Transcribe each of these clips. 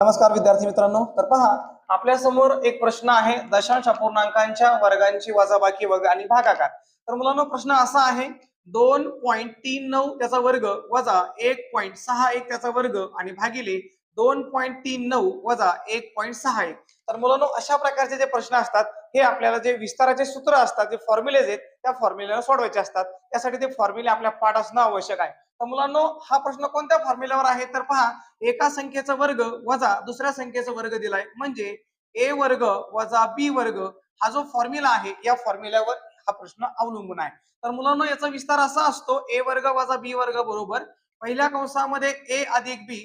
नमस्कार विद्यार्थी मित्रांनो. तर पहा आपल्यासमोर एक प्रश्न आहे. दशांश अपूर्णांकांच्या वर्गांची वजाबाकी वर्ग आणि भागाकार. तर मुलांना प्रश्न असा आहे दोन पॉईंट तीन नऊ त्याचा वर्ग वजा एक पॉईंट सहा एक त्याचा वर्ग आणि भागिले दोन पॉईंट तीन नऊ वजा एक पॉईंट सहा एक. तर मुलांनो अशा प्रकारचे जे प्रश्न असतात हे आपल्याला जे विस्ताराचे सूत्र असतात जे फॉर्म्युलेज आहेत त्या फॉर्म्युल्याला सोडवायचे असतात. त्यासाठी ते फॉर्म्युले आपल्या पाठ असणं आवश्यक आहे. तर मुलांनो हा प्रश्न कोणत्या फॉर्म्युल्यावर आहे? तर पहा एका संख्येचा वर्ग वजा दुसऱ्या संख्येचा वर्ग दिलाय. म्हणजे ए वर्ग वजा बी वर्ग हा जो फॉर्म्युला आहे या फॉर्म्युल्यावर हा प्रश्न अवलंबून आहे. तर मुलांना याचा विस्तार असा असतो ए वर्ग वजा बी वर्ग बरोबर. पहिल्या कंसामध्ये ए अधिक बी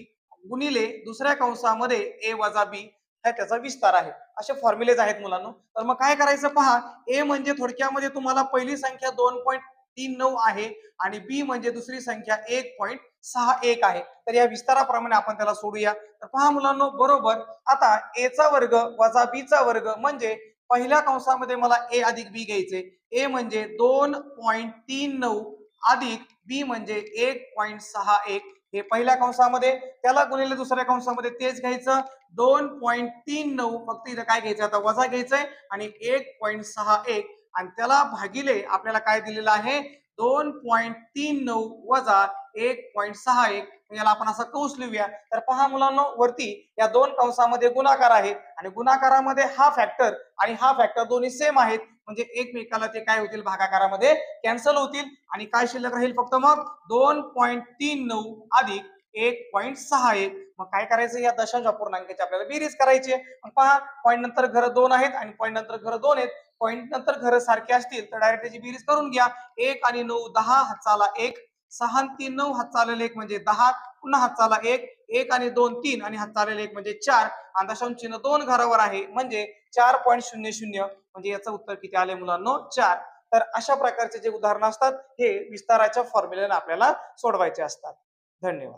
गुणिले दुसऱ्या कंसामध्ये ए वजा बी हा त्याचा विस्तार आहे. असे फॉर्म्युलेज आहेत मुलांना. तर मग काय करायचं पहा? ए म्हणजे थोडक्यामध्ये तुम्हाला पहिली संख्या दोन पॉईंट तीन नऊ आहे आणि बी म्हणजे दुसरी संख्या एक पॉईंट सहा एक आहे. तर या विस्ताराप्रमाणे आपण त्याला सोडूया. तर पहा मुलांनो बरोबर. आता ए चा वर्ग वजा बी चा वर्ग म्हणजे पहिल्या कंसामध्ये मला ए अधिक बी घ्यायचे. ए म्हणजे दोन पॉईंट तीन नऊ अधिक बी म्हणजे एक पॉईंट सहा एक. हे पहिल्या कंसामध्ये त्याला गुणिले दुसऱ्या कंसामध्ये तेच घ्यायचं. दोन पॉईंट तीन नऊ फक्त इथं काय घ्यायचं? आता वजा घ्यायचंय आणि एक पॉईंट सहा एक. आणि त्याला भागिले आपल्याला काय दिलेलं आहे? दोन पॉईंट तीन नऊ वजा एक पॉईंट सहा एक. याला आपण असं कौस लिहूया. तर पहा मुलांना वरती या दोन कंसामध्ये गुणाकार आहे. आणि गुणाकारामध्ये हा फॅक्टर आणि हा फॅक्टर दोन्ही सेम आहेत. म्हणजे एकमेकाला ते काय होतील? भागाकारामध्ये कॅन्सल होतील. आणि काय शिल्लक राहील फक्त मग? दोन पॉईंट तीन नऊ अधिक एक पॉईंट सहा एक. मग काय करायचं? या दशांश अपूर्णांकाची आपल्याला बेरीज करायची आहे. मग पहा पॉईंट नंतर घर दोन आहेत आणि पॉईंट नंतर घर दोन आहेत. पॉईंट नंतर घर सारखे असतील तर डायरेक्ट त्याची बेरीज करून घ्या. एक आणि नऊ दहा हाताला एक. सहा तीन नऊ हात चालेल एक म्हणजे दहा पुन्हा हात चाला एक एक आणि दोन तीन आणि हातचालेला एक म्हणजे चार. आणि दशांश चिन्ह दोन घरावर आहे म्हणजे चार पॉईंट शून्य शून्य. म्हणजे याचं उत्तर किती आले मुलांनो? चार. तर अशा प्रकारचे जे उदाहरणं असतात हे विस्ताराच्या फॉर्म्युल्याने आपल्याला सोडवायचे असतात. धन्यवाद.